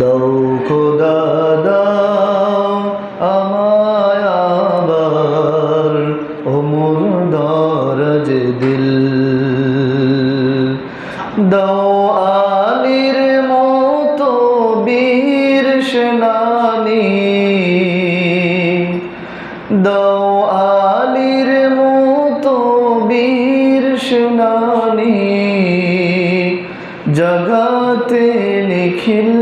দাও খোদা দাও আমায় আবার ওমর দরজ দিল। দাও আলির মতো বীর সেনানি, দাও আলির মতো বীর সেনানি, জগাতে নিখিল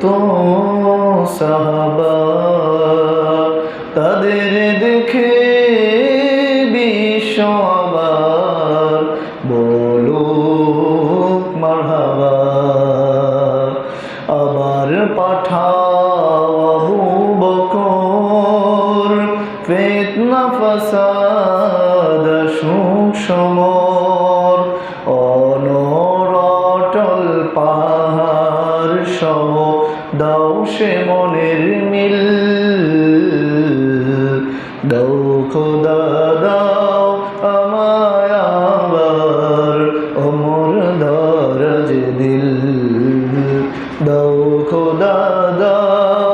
শত সাহাবা, তাদের দেখে বিশ্ব আবার বলো মারহাবা, আবার পাঠাও আবু বকর। ফেতনা, ফাসাদ সুসমর অনরটল দাও সে মনের মিল। দাও খোদা, দাও আমায় আবার অমর দরজ দিল। দাও খোদা, দাও